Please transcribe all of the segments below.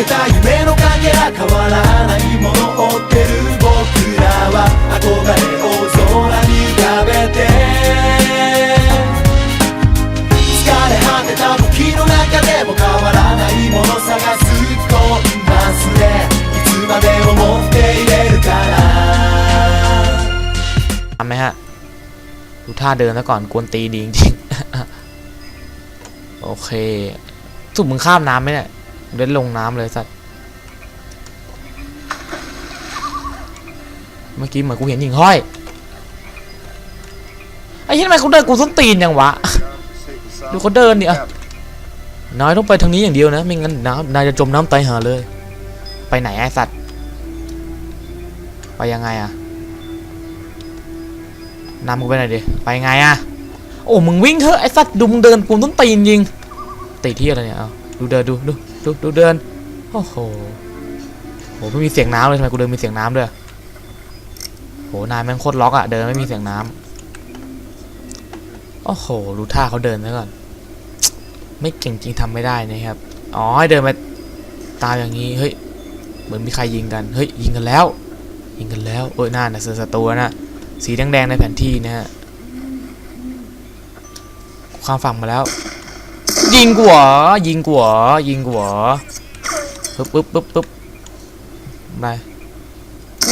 けた夢のかけら変わらないものを追ってる僕らは憧れを空に浮かべて疲れ果てた時の中でも変わらないもの探すコンパスでいつまでも持っていれるから ทำไหมฮะ ดูท่าเดินซะก่อนกวนตีนดีจริงๆ โอเคสุดมึงข้ามน้ำไหมเนี่ย เดินลงน้ำเลยสัตว์ เมื่อกี้เหมือนกูเห็นหิ่งห้อย ไอ้ที่ทำไมเขาเดินกูส้นตีนยังวะ ดูเขาเดินดิอะนายต้องไปทางนี้อย่างเดียวนะ ไม่งั้นน้ำนายจะจมน้ำตายหาเลย ไปไหนไอ้สัตว์ ไปยังไงอะนำกูไปหน่อยดิ ไปไงอะโอ้ มึงวิ่งเถอะไอ้สัตว์ดูมึงเดินกูต้องตีนยิงตีที่อะไรเนี่ย เอาดูเดินดูดู ดูดูเดินโอ้โหโหไม่มีเสียงน้ำเลยทำไมกูเดินมีเสียงน้ำด้วยโหนายแม่งโคตรล็อกอะเดินไม่มีเสียงน้ำโอ้โหดูท่าเขาเดินซะก่อน ไม่เก่งจริงทำไม่ได้นะครับอ๋อให้เดินมาตามอย่างนี้เฮ้ยเหมือนมีใครยิงกันเฮ้ยยิงกันแล้ว ยิงกันแล้วเอ้ยน่าน่ะเสือศัตรูนะสีแดงๆในแผนที่นะฮะข้ามฝั่งมาแล้ว ยิงกูเหรอยิงกูเหรอยิงกูเหรอปึ๊บปึ๊บปึ๊บปึ๊บไป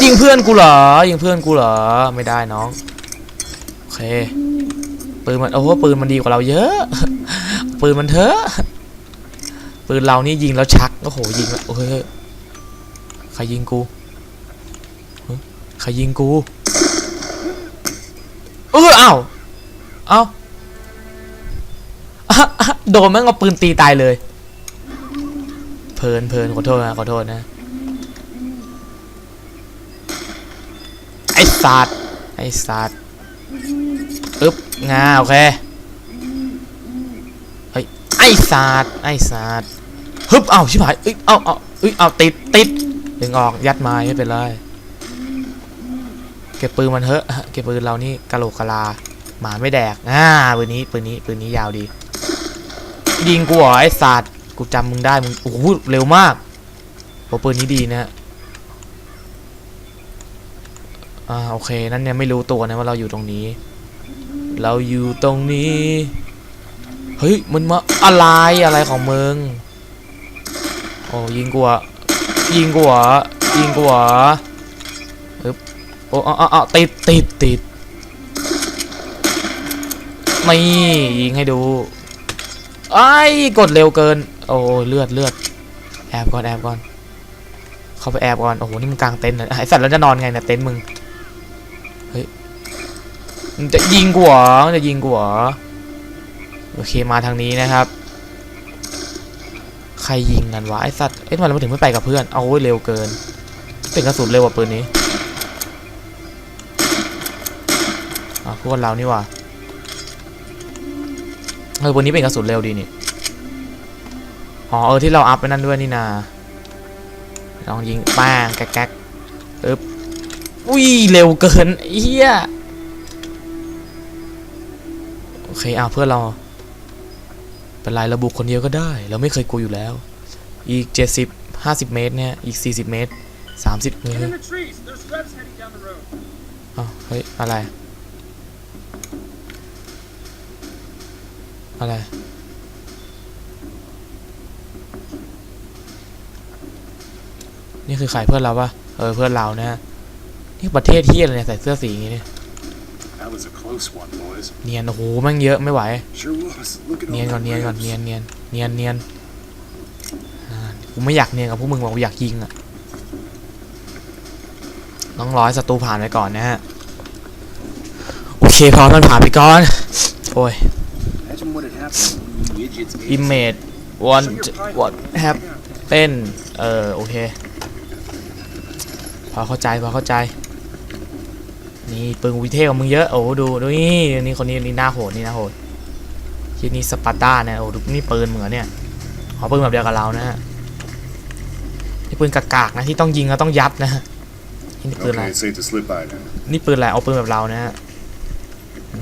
ยิงเพื่อนกูเหรอยิงเพื่อนกูเหรอไม่ได้น้องโอเคปืนมันโอ้โหปืนมันดีกว่าเราเยอะ ปืนมันเถอะปืนเรานี่ยิงแล้วชักโอ้โหยิงแล้วโอ้ยใครยิงกูใครยิงกูเออเอ้าเอ้าอะอะ โดนแม่งเอาปืนตีตายเลย เพลินเพลินขอโทษนะขอโทษนะ ไอ้สัตว์ไอ้สัตว์อึ๊บงาโอเคเฮ้ยไอ้สัตว์ไอ้สัตว์ฮึบเอ้าชิบหายเอ้ยเอ้าเอ้าเอ้ยเอ้าติดติดดึงออกยัดไม้ไม่เป็นไรเก็บปืนมันเถอะเก็บปืนเรานี่กะโหลกกะลาหมาไม่แดกอ่าปืนนี้ปืนนี้ปืนนี้ยาวดี ยิงกูเหรอไอ้สัตว์กูจำมึงได้มึงโอ้โหเร็วมากโอ้ปืนนี้ดีนะอ่าโอเคนั่นเนี่ยไม่รู้ตัวนะว่าเราอยู่ตรงนี้ เราอยู่ตรงนี้เฮ้ยมันมาอะไรอะไรของมึงโอ้ยิงกูเหรอยิงกูเหรอยิงกูเหรอโอ้อาเอาเอติดติดติดนี่ยิงให้ดู ไอ้กดเร็วเกิน โอ้เลือดเลือดแอบก่อนแอบก่อน เข้าไปแอบก่อน โอ้โห นี่มันกลางเต็นท์ไอสัตว์แล้วจะนอนไงเนี่ยเต็นท์มึง เฮ้ยมึงจะยิงกูเหรอมึงจะยิงกูเหรอ โอเคมาทางนี้นะครับ ใครยิงกันวะไอสัตว์ เอ๊ะทำไมเราถึงไม่ไปกับเพื่อน เอาเว้เร็วเกิน เป็นกระสุนเร็วกว่าปืนนี้อะพวกเรานี่ว่า เออวันนี้เป็นกระสุนเร็วดีนี่ อ๋อเออที่เราอัพไปนั่นด้วยนี่นาลองยิงป้างแก๊กแก๊กอึ๊บอุ้ยเร็วเกินเฮียโอเคเอาเพื่อนเราเป็นไรเราบุกคนเดียวก็ได้ เราไม่เคยกลัวอยู่แล้ว อีก 70 50 เมตรเนี่ย อีก 40 เมตร 30เมตร Get in the trees. There's reps heading down the road. อ้าวเฮ้ย อะไร อะไร นี่คือใครเพื่อนเราปะเออเพื่อนเรานะฮะ นี่ประเทศที่อะไรเนี่ยใส่เสื้อสีอย่างงี้เนี่ย That was a close one, boys. เนียนโอ้โหแม่งเยอะไม่ไหว Sure was. Look at เนียน all ก่อน that เนียนก่อน ribs. เนียนเนียนเนียนเนียนอ่ากูไม่อยากเนียนกับพวกมึงบอกกูอยากยิงอะต้องร้อยศัตรูผ่านไปก่อนนะฮะ โอเคพอมันผ่านไปก่อน โอ้ย image want what have เต้นเออโอเค พอเข้าใจ พอเข้าใจ นี่ปืนวิเทศของมึงเยอะ โอ้ดูดูนี่นี่คนนี้นี่หน้าโหดนี่หน้าโหดที่นี่สปาร์ต้าเนี่ยโอ้ดูนี่ปืนเหมือนเนี่ยขอปืนแบบเดียวกับเรานะฮะนี่ปืนกากๆนะที่ต้องยิงแล้วต้องยัดนะฮะนี่ปืนอะไร Okay, it's safe to slip by now. นี่ปืนอะไรเอาปืนแบบเรานะฮะ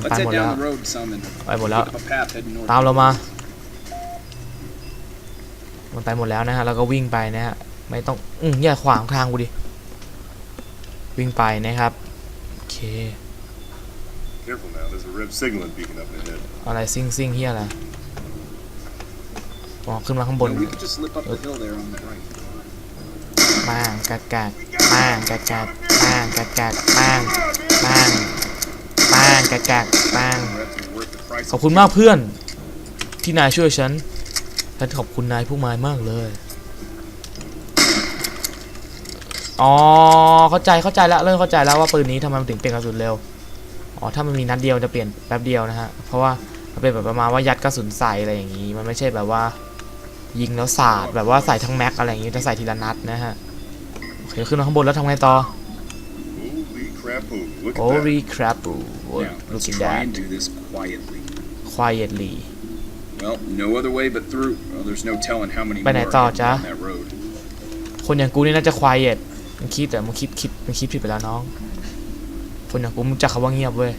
ไป Let's หม head ดแล้ว down the road some and ไปหมดแล้ว pick up a path heading north. ตามเรามาโอมันไปหมดแล้วนะฮะแล้วก็วิ่งไปนะฮะ ไม่ต้อง อืมอย่าขวางทางกูดิ วิ่งไปนะครับ โอเค Careful now, there's a red signaling beacon up ahead. อะไรซิ่งซิ่งเฮียอะไรอ๋อขึ้นมาข้างบน No, we could just slip up the hill there on the right. ป้างกัดกัดป้างกัดกัดป้างกัดกัดป้างป้าง ป้างกัดกัดป้งขอบคุณมากเพื่อน ที่นายช่วยฉัน ฉันขอบคุณนายผู้มายมากเลย อ๋อ เข้าใจ เข้าใจแล้ว เริ่มเข้าใจแล้วว่าปืนนี้ทำไมมันถึงเปลี่ยนกระสุนเร็ว อ๋อ ถ้ามันมีนัดเดียวจะเปลี่ยนแป๊บเดียวนะฮะ เพราะว่ามันเป็นแบบประมาณว่ายัดกระสุนใส่อะไรอย่างนี้ มันไม่ใช่แบบว่า ยิงแล้วสาดแบบว่าใส่ทั้งแม็กอะไรอย่างนี้จะใส่ทีละนัดนะฮะ โอเค ขึ้นมาข้างบนแล้วทำไงต่อ Holy crapoo, look at Holy that. crap Now, look let's at try that and do this quietly. quietly Well, no other way but through. Well, there's no telling how many ไป more ไหน are ต่อ heading จ๊ะ down that road. คนอย่างกูนี่น่าจะ quiet มันคิดแต่มันคิดคิดมันคิดผิดไปแล้วน้อง คนอย่างกูมึงจักคำว่าเงียบเว้ย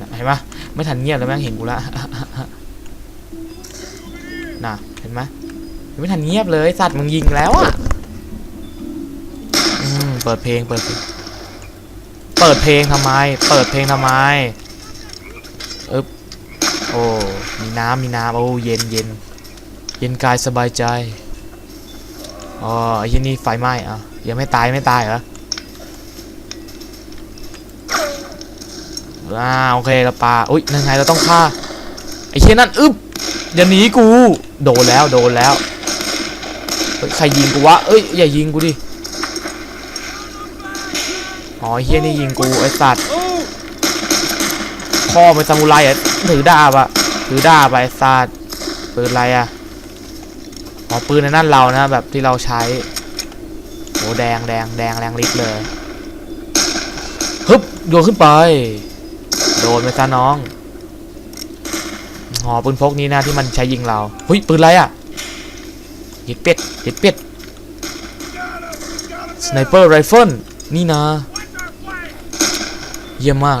น่ะเห็นปะไม่ทันเงียบแล้วแม่งเห็นกูละ น่ะเห็นไหมยังไม่ทันเงียบเลยสัตว์มึงยิงแล้วอะอืมเปิดเพลง เปิดเพลงเปิดเพลงทำไม เปิดเพลงทำไมอึ๊บโอ้มีน้ำมีน้ำโอ้เย็นเย็นเย็นกายสบายใจอ๋อไอ้ที่นี่ไฟไหม้อะยังไม่ตายไม่ตายเหรออ่าโอเคเราปาอุ้ยยังไงเราต้องฆ่าไอ้เชี่ยนั่นอึ๊บอย่าหนีกู โดนแล้วโดนแล้วใครยิงกูวะเอ้ยอย่ายิงกูดิ อ๋อไอ้เฮียนี่ยิงกูไอ้สัตว์พ่อเป็นซามูไรอะถือดาบอะถือดาบอะไอ้สัตว์ปืนอะไรอะอ๋อปืนในนั่นเรานะแบบที่เราใช้โหแดงแดงแดงแรงลิตเลยฮึบโยนขึ้นไป โดนไปซะน้องอ๋อปืนพกนี้นะที่มันใช้ยิงเราเฮ้ยปืนอะไรอะเห็ดเป็ดเห็ดเป็ดสไนเปอร์ไรเฟิลนี่นะ เยี่ยมมาก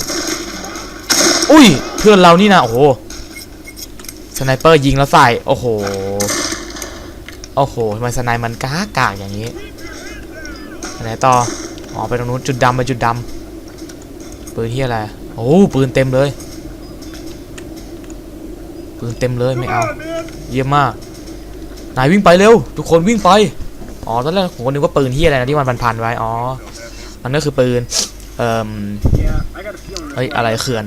อุ้ย เพื่อนเรานี่นะโอ้โหสไนเปอร์ยิงแล้วใส่ โอ้โห โอ้โหทำไมสไนมันกากากอย่างนี้ไหนต่อ อ๋อ ไปตรงนู้นจุดดำไปจุดดำปืนที่อะไร โอ้ปืนเต็มเลย ปืนเต็มเลยไม่เอา เยี่ยมมาก นายวิ่งไปเร็ว ทุกคนวิ่งไป อ๋อ ตอนแรกผมก็นึกว่าปืนที่อะไรนะที่มันพันๆไว้ อ๋อ มันก็คือปืน เอ่อ เอ้ย อะไรเขื่อน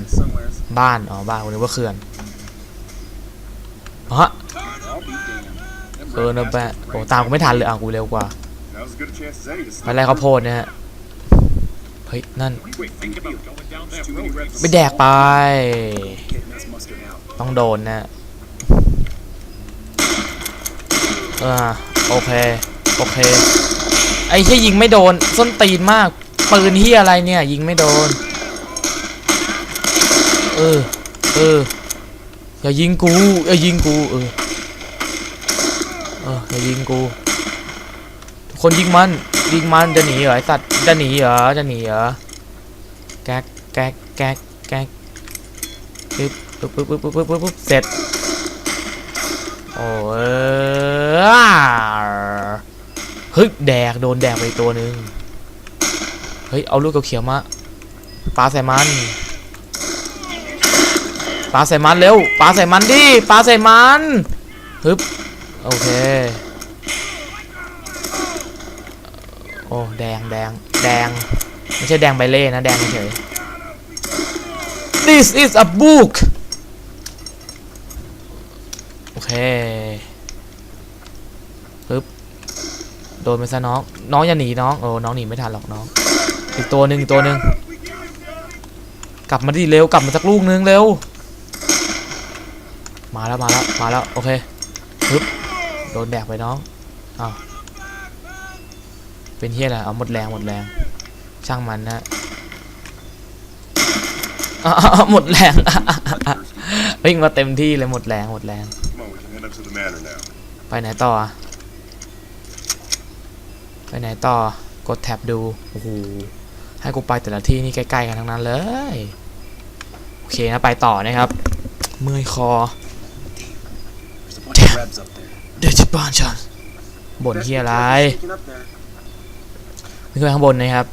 บ้าน อ๋อ บ้านคนนึกว่าเขื่อนฮะเออนะแบะโอ้ตามกูไม่ทันเลยอะกูเร็วกว่าไปไล่ข้าวโพดเนี่ยเฮ้ย นั่นไม่แดกไป ต้องโดนนะอ่าโอเค โอเค ไอ้เฮียยิงไม่โดน ส้นตีนมาก ปืนเฮียอะไรเนี่ย ยิงไม่โดน ออ เออ อย่ายิงกู อย่ายิงกู เออ เออ อย่ายิงกู ทุกคนยิงมัน ยิงมันจะหนีเหรอไอสัตว์ จะหนีเหรอ จะหนีเหรอ แก๊ก แก๊ก แก๊ก แก๊กปึ๊บปึ๊บปึ๊บปึ๊บปึ๊บปึ๊บปึ๊บเสร็จ โอ้ยอ่าเฮ้ย แดก โดนแดกไปตัวหนึ่งเฮ้ย เอาลูกเขียวมาปลาใส่มัน ปาใส่มันเร็วปาใส่มันดิปาใส่มันฮึบโอเคโอ้แดงแดงแดงไม่ใช่แดงใบเล่นะแดงเฉย This is a book โอเคปึ๊บโดนไปซะน้อง น้องอย่าหนีน้องโอ้น้องหนีไม่ทันหรอกน้อง อีกตัวหนึ่งอีกตัวหนึ่งกลับมาดิเร็วกลับมาสักลูกนึงเร็ว มาแล้วมาแล้วมาแล้วโอเคปึ๊บโดนแดกไปน้องอ้าวเป็นเฮียอะไรเอาหมดแรงหมดแรง ช่างมันนะอะหมดแรงวิ่งมาเต็มที่เลยหมดแรงหมดแรง ไปไหนต่อไปไหนต่อกดแท็บดูโอ้โหให้กูไปแต่ละที่นี่ใกล้ๆกันทั้งนั้นเลย โอเคนะไปต่อนะครับ เมื่อยคอ เดจิบานชันบ่นเฮียอะไร Sneaking up there. ขึ้นไปข้างบนนะครับ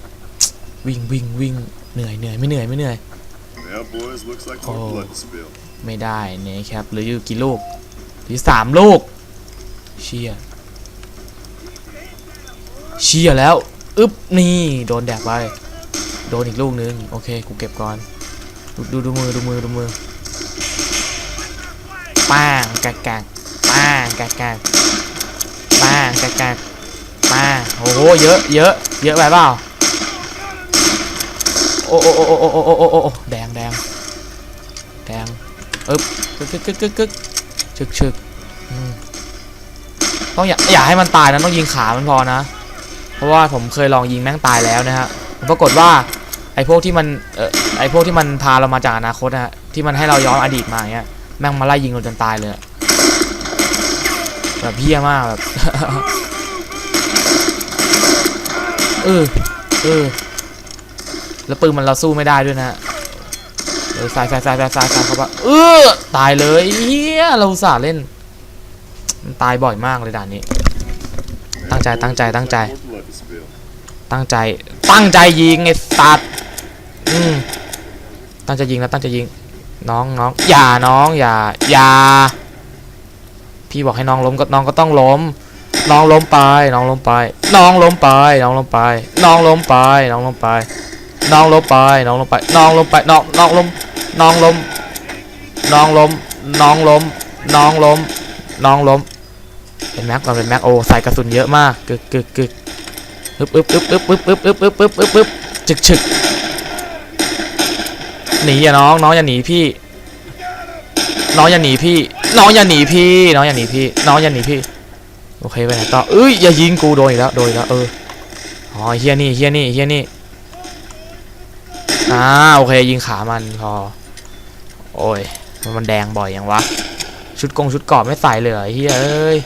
วิ่งวิ่งวิ่งเหนื่อยเหนื่อยไม่เหนื่อยไม่เหนื่อย Now, boys, looks like more Oh. blood to spill. ไม่ได้นะครับเหลืออยู่กี่ลูกเหลือสามลูก เชียเชียแล้วอึ๊บนี่ โดนแดกไป โดนอีกลูกนึง โอเค กูเก็บก่อน ดูดูดูมือดูมือดูมือป้างกากกากป้าง กากากมากากากมาโอ้โหเยอะเยอะเยอะไปเปล่าโอ้โอ้โอ้โอ้โอ้โอ้โอ้แดงแดงแดงอึ๊บกึกกึกกึกกึกกึกชึกชึกต้องอย่าอย่าให้มันตายนะต้องยิงขามันพอนะ เพราะว่าผมเคยลองยิงแม่งตายแล้วนะฮะปรากฏว่าไอ้พวกที่มันเออไอ้พวกที่มันพาเรามาจากอนาคตนะฮะที่มันให้เราย้อนอดีตมาเงี้ยแม่งมาไล่ยิงเราจนตายเลย แบบเพี้ยมากแบบ เออ เออ แล้วปืนมันเราสู้ไม่ได้ด้วยนะเออสายสายสายสายสายสายเข้าไปเออตายเลยเฮียเราสาเล่น มันตายบ่อยมากเลยด่านนี้ ตั้งใจตั้งใจตั้งใจ ตั้งใจ ตั้งใจยิงไอ้สัตว์อืมตั้งใจยิงแล้วตั้งใจยิง น้องน้องอย่าน้องอย่าอย่า พี่บอกให้น้องล้มก็น้องก็ต้องล้ม น้องล้มไปน้องล้มไป น้องล้มไปน้องล้มไป น้องล้มไปน้องล้มไป น้องล้มไปน้องล้มไปน้องล้มไปน้องน้องล้มน้องล้มน้องล้มน้องล้มน้องล้มน้องล้มเป็นแม็กก่อนเป็นแม็กโอ้ใส่กระสุนเยอะมากกึกกึกกึกอึบอึบอึบอึบอึบอึบอึบอึบอึบอึบอึบจึกฉึกหนีอย่าน้องน้องอย่าหนีพี่ น้องอย่าหนีพี่ น้องอย่าหนีพี่ น้องอย่าหนีพี่ น้องอย่าหนีพี่ โอเคไปไหนต่อเอ้ยอย่ายิงกูโดนอีกแล้วโดนอีกแล้วเออ อ๋อเฮียนี่เฮียนี่เฮียนี่ อ่าโอเคยิงขามันพอ โอ้ยมันมันแดงบ่อยยังวะ ชุดกงชุดกราะไม่ใส่เลยเหรอไอ้เฮียเอ้ย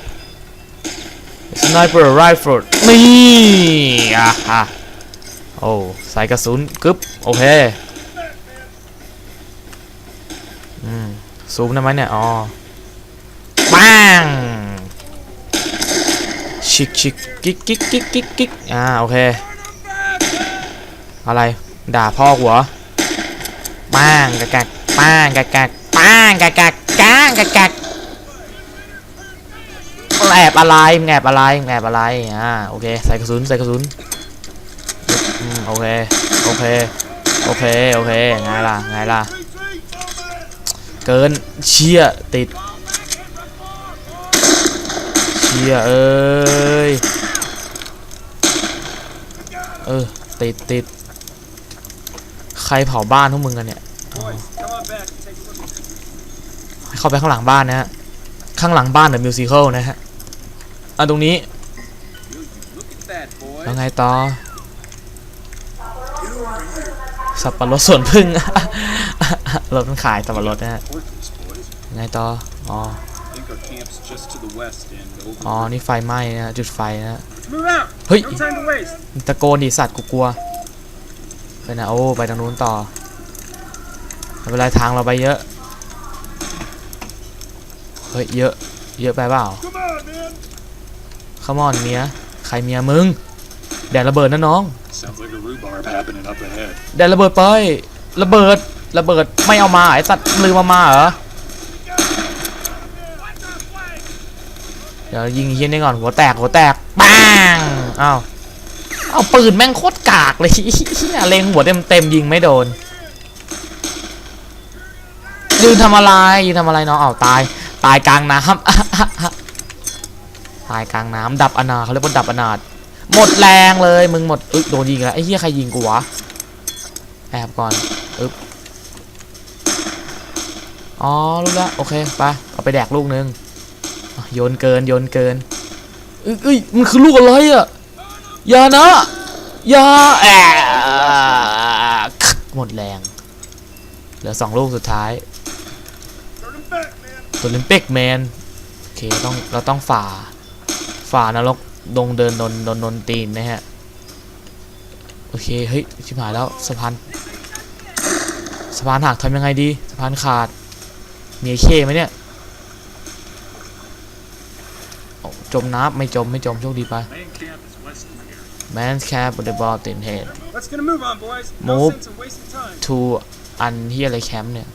sniper rifle นี่อะฮะโอ้ใส่กระสุนกึ๊บโอเคอืม ซูมได้ไหมเนี่ย อ๋อปังชิกชิกกิ๊กกิ๊กกิ๊กกิ๊กกิ๊กอ่า โอเค อะไร ด่าพ่อหรอป้างกะกักป้างกะกักป้างกะกักก้างกะกักแอบอะไรแอบอะไรแอบอะไร อ่า โอเค ใส่กระสุน ใส่กระสุนอืมโอเค โอเค โอเค โอเค ไงล่ะ ไงล่ะ เกินเชี่ยติดเชี่ยเอ้ยเออติดติดใครเผาบ้านพวกมึงกันเนี่ยเข้าไปข้างหลังบ้านนะฮะข้างหลังบ้านเดอะมิวสิควลนะฮะอะตรงนี้แล้วไงต่อสับปะรดสวนพึ่ง รถมันขายสับปะรดนะฮะ Portraits, boys. ไงต่ออ๋อ I think our camp's just to the west and over. อ๋อ นี่ไฟไหม้นะฮะจุดไฟนะฮะ Move out. Hey. No time to waste. ตะโกนดิสัตว์กูกลัวไปนะโอ้ไปทางนู้นต่อไม่เป็นไรทางเราไปเยอะ เฮ้ยเยอะ เยอะไปเปล่า Come on, man. ขมอนเมียใครเมียมึง แดดระเบิดนะน้อง Sounds like a rhubarb happening up ahead. แดดระเบิดไป ระเบิด ระเบิดไม่เอามาไอ้สัตว์ลืมเอามาเหรอเดี๋ยวยิงเฮียนี่ก่อนหัวแตกหัวแตกปังอ้าวเอาปืนแม่งโคตรกากเลยเหี้ยเล็งหัวเต็มเต็มยิงไม่โดนยืนทำอะไรยืนทำอะไรน้องอ้าวตาย ตายกลางน้ำตายกลางน้ำดับอนาเขาเรียกว่าดับอนาหมดแรงเลยมึงหมดอึ๊ยโดนยิงแล้วไอ้เหี้ยใครยิงกูวะแอบก่อนอึ๊บ อ๋อรู้แล้วโอเคไปเอาไปแดกลูกนึงอะโยนเกินโยนเกินเอ้ยมันคือลูกอะไรอะย่านะย่าแอะหมดแรง เหลือสองลูกสุดท้ายตัวลิมเปกแมนโอเคต้องเราต้องฝ่า ฝ่านรกดงเดินโดนโดนโดนตีนนะฮะ โอเค เฮ้ย ชิบหายแล้วสะพานสะพานหักทำยังไงดี สะพานขาด มีไอ้เคไหมเนี่ยโอ้จมน้ำไม่จมไม่จมโชคดีไป Main camp is west of here. man's cap with the ball in head Let's get a move on, boys. No Move. sense in wasting time. to อันที่อะไรแคมป์เนี่ย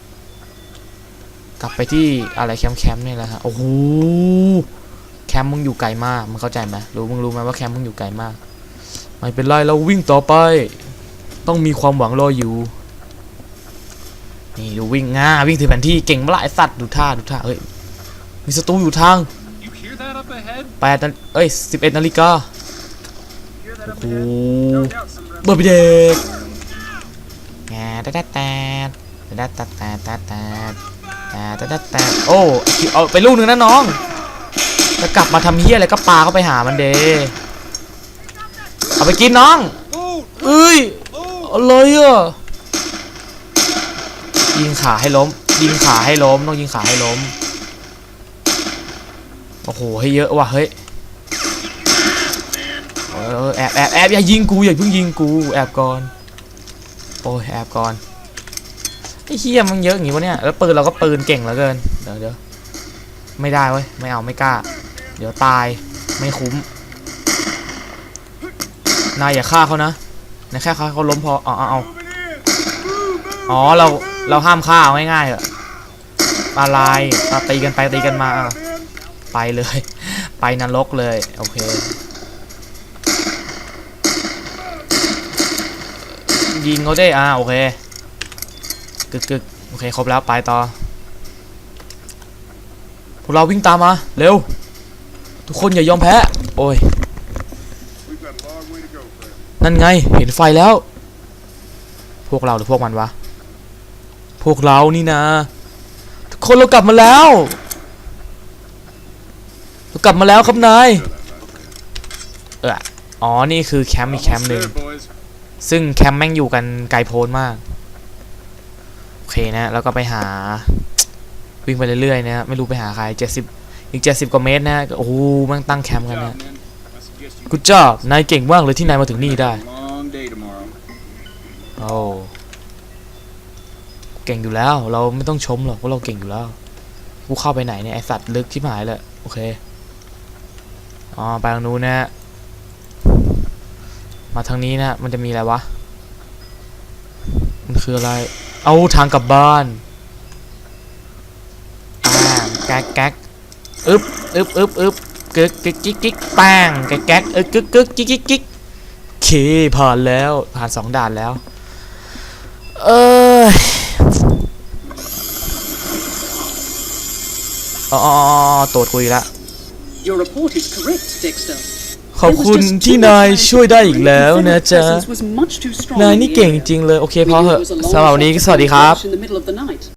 กลับไปที่อะไรแคมป์แคมป์เนี่ยแหละฮะโอ้โหแคมป์มึงอยู่ไกลมากมึงเข้าใจไหมรู้มึงรู้ไหมว่าแคมป์มึงอยู่ไกลมาก ไม่เป็นไรเราวิ่งต่อไป ต้องมีความหวังรออยู่ นี่ดูวิ่งง่าวิ่งถือแผนที่เก่งมาละไอสัตว์ดูท่าดูท่าเฮ้ยมีศัตรูอยู่ทางแปดนเอ้ยสิบเอ็ดนาฬิกาโอ้โหเบิร์ดไปเด็กแงแต่แต่แต่แต่แต่แต่แต่แต่แต่แต่แต่โอ้เอาไปลูกหนึ่งนะน้องจะกลับมาทำเฮี้ยอะไรก็ปาเข้าไปหามันเดเอาไปกินน้องเอ้ยอะไรอะ ยิงขาให้ล้ม ยิงขาให้ล้ม ต้องยิงขาให้ล้ม โอ้โหให้เยอะว่ะเฮ้ยเออแอบแอบแอบอย่ายิงกูอย่าเพิ่งยิงกูแอบก่อนโอ้ยแอบก่อนไอ้เฮียมันเยอะอย่างงี้วะเนี่ยแล้วปืนเราก็ปืนเก่งเหลือเกินเดี๋ยวเดี๋ยวไม่ได้เว้ยไม่เอาไม่กล้า เดี๋ยวตายไม่คุ้มนายอย่าฆ่าเขานะนายแค่ฆ่าเขาล้มพอเอาเอาเอาอ๋อเรา เราห้ามฆ่าเอาง่ายๆเหรอะอะไรอะตีกันไปตีกันมาไปเลย ไปนรกเลยโอเคยิงเขาได้อ่าโอเคกึกกึกโอเคครบแล้วไปต่อพวกเราวิ่งตามมาเร็วทุกคนอย่ายอมแพ้โอ้ยนั่นไงเห็นไฟแล้ว พวกเราหรือพวกมันวะ วกเรานี่นะทุกคนเรากลับมาแล้ว เรากลับมาแล้วครับนายเอออ๋อนี่คือแคมป์อีกแคม Almost ป์หนึ่ง there, boys. ซึ่งแคมป์แม่งอยู่กันไกลโพ้นมากโอเคนะแล้วก็ไปหา วิ่งไปเรื่อยๆนะไม่รู้ไปหาใครเจ็ดสิบอีกเจ็ดสิบกว่าเมตรนะโอ้โหแม่งตั้งแคมป์กัน Good นะ job, man. I suggest you กูจอบนายเก่งมากเลยที่นายมาถึงนี่ได้ have a long day tomorrow. โอ้ เก่งอยู่แล้ว เราไม่ต้องชมหรอกว่าเราเก่งอยู่แล้ว กูเข้าไปไหนเนี่ยไอสัตว์ลึกที่หายเลยโอเคอ๋อไปทางนู้นนะมาทางนี้นะมันจะมีอะไรวะ มันคืออะไร เอาทางกลับบ้านอ่าแก๊กแก๊กอึ๊บอึ๊บอึ๊บอึ๊บกึกกึกกิ๊กกิ๊กแป้งแก๊กแก๊กเออกึกกึกกิ๊กกิ๊กกิ๊กเคผ่านแล้วผ่านสองด่านแล้ว เออ ออ๋ออ๋อตรวจคุยละ Your report is correct, Dexter. ขอบคุณที่นายช่วยได้อีกแล้วนะจ๊ะ Presence was much too strong นาย in นี่ the เก่ง area. จริงเลย โอเค We พอ knew เห it อะ was a long สำหรับวันนี้ shot สวัสดีครับ